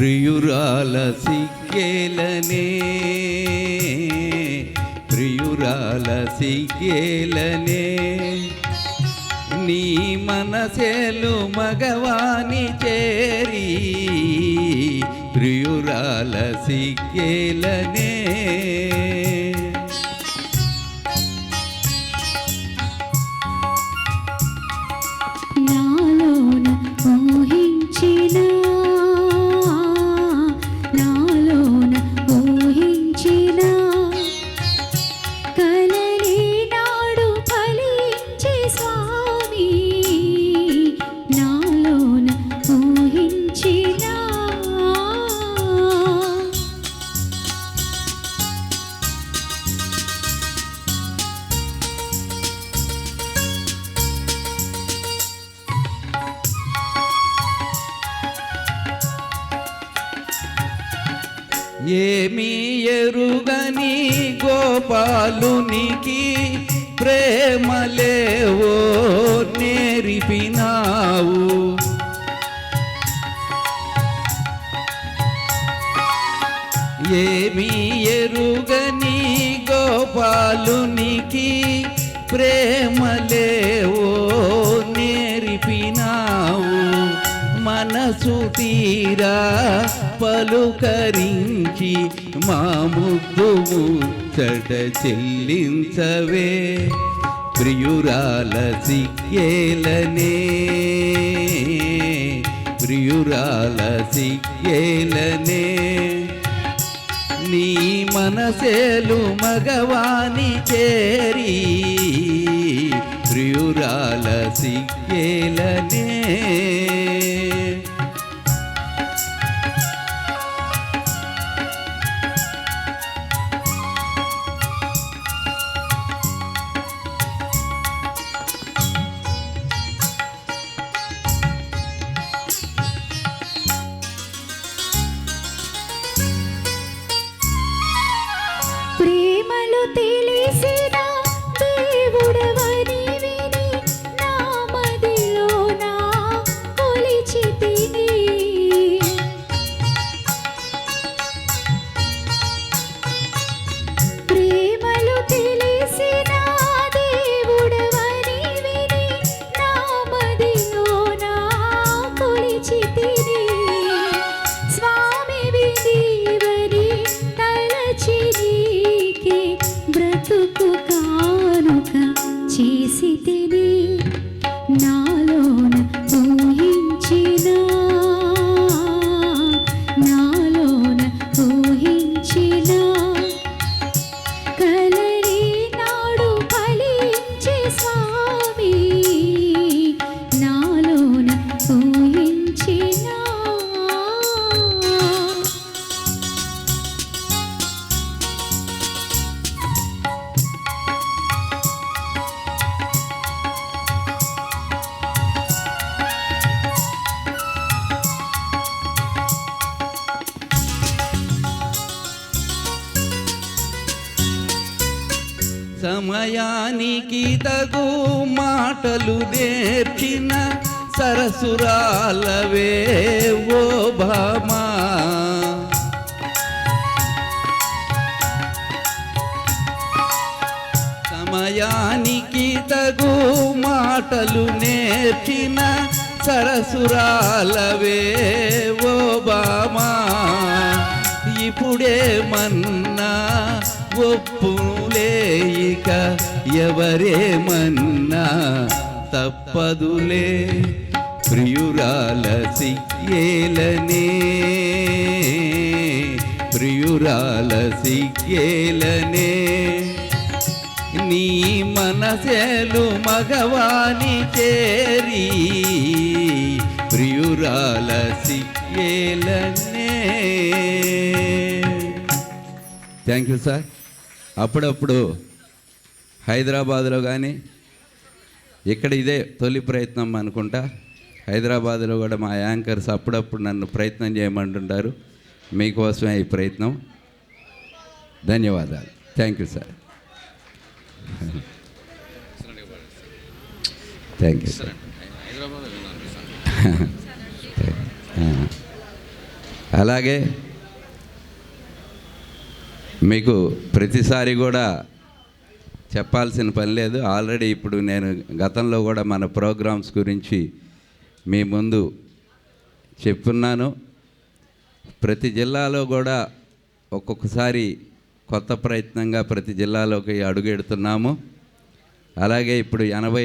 ప్రియురాల సిగ్గేలనే ప్రియురాల సిగ్గేలనే. నీ మనసేలు మగవాని చేరి ప్రియురాల సిగ్గేలనే. ఏమీ ఎరుగని గోపాలునికి ప్రేమలేవో నేరిపినావు. ఏమీ ఎరుగని గోపాలునికి ప్రేమలేవో నేరిపిన మనసు తీరా పలుకరించి మా ముద్దు ముచ్చట చెల్లించవే. ప్రియురాల సిగ్గేలనే. ప్రియురాల సిగ్గేలనే. నీ మనసేలు మగవాని చేరి. ప్రియురాల సిగ్గేలనే తెలిసి సమయానికి తగు మాటలు నేర్చిన సరసురాలవే ఓ భామా సమయానికి తగు మాటలు నేర్చిన సరసురాలవే ఓ బామా. ఇప్పుడే మన్నా ఒప్పులే ఎవరేమన్నా తప్పదులే. ప్రియురాల సిగ్గేలనే ప్రియురాల సిగ్గేలనే నీ మనసేలు మగవాని చేరి. ప్రియురాల సిగ్గేలనే థ్యాంక్ యూ సార్. అప్పుడప్పుడు హైదరాబాద్లో కానీ ఇక్కడ ఇదే తొలి ప్రయత్నం అనుకుంటా. హైదరాబాద్లో కూడా మా యాంకర్స్ అప్పుడప్పుడు నన్ను ప్రయత్నం చేయమంటుంటారు. మీకోసమే ఈ ప్రయత్నం. ధన్యవాదాలు. Thank you sir. Thank you sir. అలాగే మీకు ప్రతిసారి కూడా చెప్పాల్సిన పని లేదు. ఆల్రెడీ ఇప్పుడు నేను గతంలో కూడా మన ప్రోగ్రామ్స్ గురించి మీ ముందు చెప్పున్నాను. ప్రతి జిల్లాలో కూడా ఒక్కొక్కసారి కొత్త ప్రయత్నంగా ప్రతి జిల్లాలోకి అడుగెడుతున్నాము అలాగే ఇప్పుడు ఎనభై